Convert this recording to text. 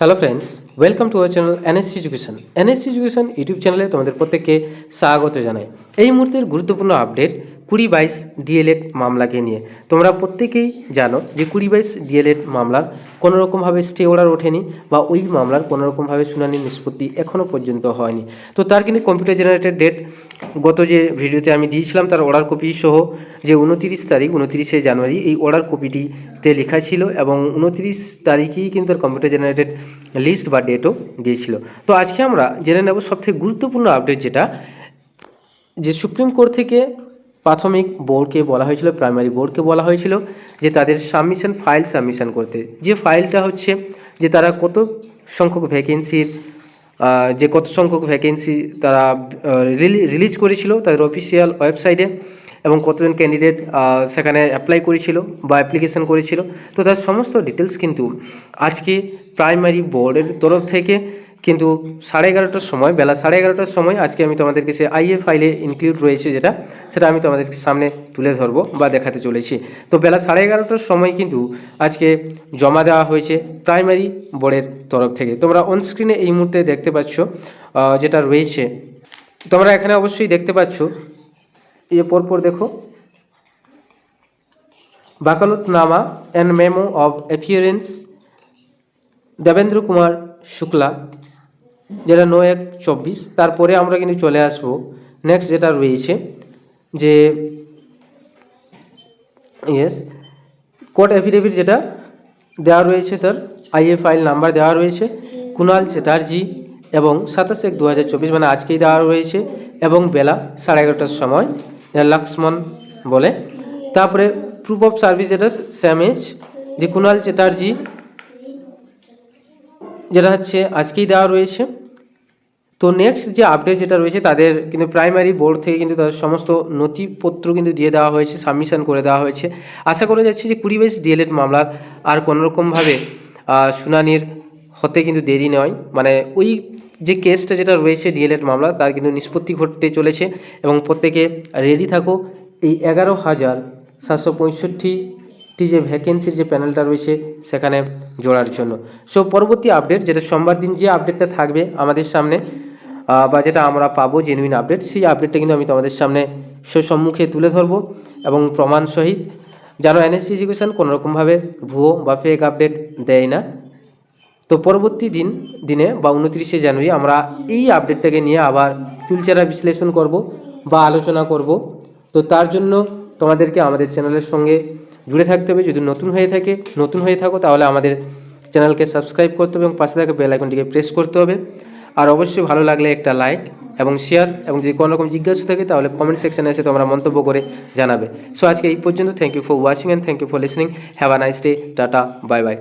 Hello friends welcome to our channel NSC education NSC education YouTube চ্যানেলে তোমাদের প্রত্যেককে স্বাগত জানাই। এই মুহূর্তের গুরুত্বপূর্ণ আপডেট কুড়ি বাইশ ডিএলএড মামলাকে নিয়ে। তোমরা প্রত্যেকেই জানো যে কুড়ি বাইশ ডিএলএড মামলার কোনো রকমভাবে স্টে অর্ডার ওঠেনি বা ওই মামলার কোনো রকমভাবে শুনানির নিষ্পত্তি এখনও পর্যন্ত হয়নি। তো তার কিন্তু কম্পিউটার জেনারেটেড ডেট গত যে ভিডিওতে আমি দিয়েছিলাম তার অর্ডার কপি সহ যে উনতিরিশ তারিখ, উনতিরিশে জানুয়ারি এই অর্ডার কপিটিতে লেখা ছিল এবং উনতিরিশ তারিখেই কিন্তু তার কম্পিউটার জেনারেটেড লিস্ট বা ডেটও দিয়েছিল। তো আজকে আমরা জেনে নেব সবথেকে গুরুত্বপূর্ণ আপডেট যেটা, যে সুপ্রিম কোর্ট থেকে প্রাথমিক বোর্ডকে বলা হয়েছিল, প্রাইমারি বোর্ডকে বলা হয়েছিল যে তাদের সাবমিশন, ফাইল সাবমিশন করতে। যে ফাইলটা হচ্ছে যে তারা কত সংখ্যক ভ্যাকেন্সির যে কত সংখ্যক ভ্যাকেন্সি তারা রিলিজ করেছিল তাদের অফিসিয়াল ওয়েবসাইটে এবং কতজন ক্যান্ডিডেট সেখানে অ্যাপ্লাই করেছিল বা অ্যাপ্লিকেশন করেছিল। তো তার সমস্ত ডিটেলস কিন্তু আজকে প্রাইমারি বোর্ডের তরফ থেকে কিন্তু সাড়ে এগারোটার সময়, বেলা সাড়ে এগারোটার সময় আজকে আমি তোমাদেরকে সে আইএ ফাইলে ইনক্লুড রয়েছে যেটা, সেটা আমি তোমাদের সামনে তুলে ধরবো বা দেখাতে চলেছি। তো বেলা সাড়ে এগারোটার সময় কিন্তু আজকে জমা দেওয়া হয়েছে প্রাইমারি বোর্ডের তরফ থেকে। তোমরা অনস্ক্রিনে এই মুহূর্তে দেখতে পাচ্ছ যেটা রয়েছে। তোমরা এখানে অবশ্যই দেখতে পাচ্ছ এ পরপর দেখো, বাকালতনামা and memo of appearance Devendra Kumar Shukla. যেটা নয় এক চব্বিশ। তারপরে আমরা কিন্তু চলে আসব। নেক্সট যেটা রয়েছে যে ইয়েস কোর্ট অ্যাফিডেভিট যেটা দেওয়া রয়েছে তার আইএ ফাইল নাম্বার দেওয়া রয়েছে কুণাল চ্যাটার্জি এবং সাতাশ এক দু মানে আজকেই দেওয়া রয়েছে, এবং বেলা সাড়ে এগারোটার সময় লক্ষ্মণ বলে। তারপরে প্রুফ অফ সার্ভিস যেটা স্যামেজ যে কুণাল চ্যাটার্জি যেটা হচ্ছে আজকেই দেওয়া রয়েছে। তো নেক্সট যে আপডেট যেটা রয়েছে, তাদের কিন্তু প্রাইমারি বোর্ড থেকে কিন্তু তাদের সমস্ত নথিপত্র কিন্তু দিয়ে দেওয়া হয়েছে সাবমিশন করে দেওয়া হয়েছে। আশা করা যাচ্ছে যে কুড়ি বাইশ ডিএলএড মামলার আর কোনোরকমভাবে শুনানির হতে কিন্তু দেরি নয়। মানে ওই যে কেসটা যেটা রয়েছে ডিএলএড মামলা, তার কিন্তু নিষ্পত্তি ঘটতে চলেছে এবং প্রত্যেকে রেডি থাকো। এই এগারো হাজার সাতশো পঁয়ষট্টিটি যে ভ্যাকেন্সির যে প্যানেলটা রয়েছে সেখানে জোড়ার জন্য। সো পরবর্তী আপডেট যেটা সোমবার দিন যে আপডেটটা থাকবে আমাদের সামনে বা যেটা আমরা পাবো জেনুইন আপডেট সেই আপডেটটা কিন্তু আমি তোমাদের সামনে সম্মুখে তুলে ধরবো এবং প্রমাণ সহিত যেন এনএসসি এডুকেশন কোনোরকমভাবে ভুয়ো বা ফেক আপডেট দেয় না। তো পরবর্তী দিন, দিনে বা উনত্রিশে জানুয়ারি আমরা এই আপডেটটাকে নিয়ে আবার চুলচেরা বিশ্লেষণ করব বা আলোচনা করব। তো তার জন্য তোমাদেরকে আমাদের চ্যানেলের সঙ্গে জুড়ে থাকতে হবে। যদি নতুন হয়ে থাকে, নতুন হয়ে থাকো, তাহলে আমাদের চ্যানেলকে সাবস্ক্রাইব করতে হবে এবং পাশে থাকা বেল আইকনটিকে প্রেস করতে হবে। আর অবশ্যই ভালো লাগলে একটা লাইক এবং শেয়ার এবং যদি কোনো রকম জিজ্ঞাসা থাকে, তাহলে কমেন্ট সেকশানে এসে তোমরা মন্তব্য করে জানাবে। সো আজকে এই পর্যন্ত। Thank you for watching and thank you for listening have a nice day tata bye bye